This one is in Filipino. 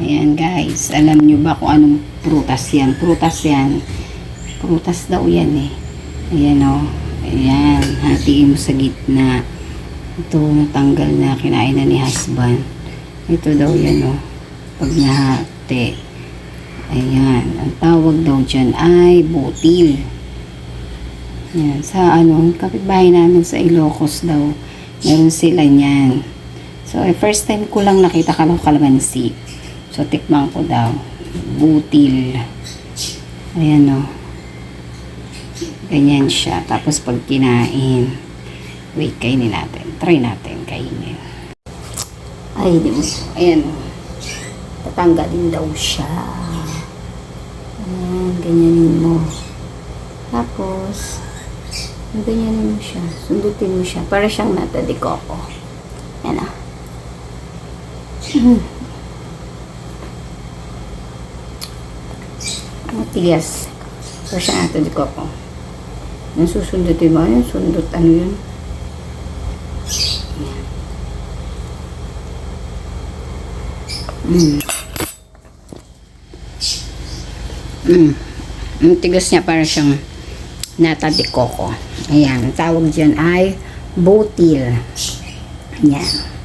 Ayan guys, alam nyo ba kung anong prutas yan? Prutas yan. Prutas daw yan eh. Ayan o. Ayan, hatiin mo sa gitna. Ito, natanggal na, kinain na ni husband. Ito daw yan o. Pag nahati. Ayan, ang tawag daw dyan ay butil. Ayan, sa ano, kapitbahay namin sa Ilocos daw, meron sila niyan. So, eh, first time ko lang nakita ka kalamansi. So, tikman ko daw. Butil. Ayan o. Ganyan siya. Tapos, pag kinain, wait, kainin natin. Try natin kainin. Ay, di. Ayan o. Tatanggalin daw siya. Ayan, ganyanin mo. Tapos, ganyanin mo siya. Sundutin mo siya. Para siyang nata de coco. Ayan ah. Matigas. Para siyang nata de coco. Yung susundutin mo, yung sundot, ano yun? Mm. Mm. Ang tigas niya para siyang nata de coco. Ayan, ang tawag dyan ay butil. Ayan.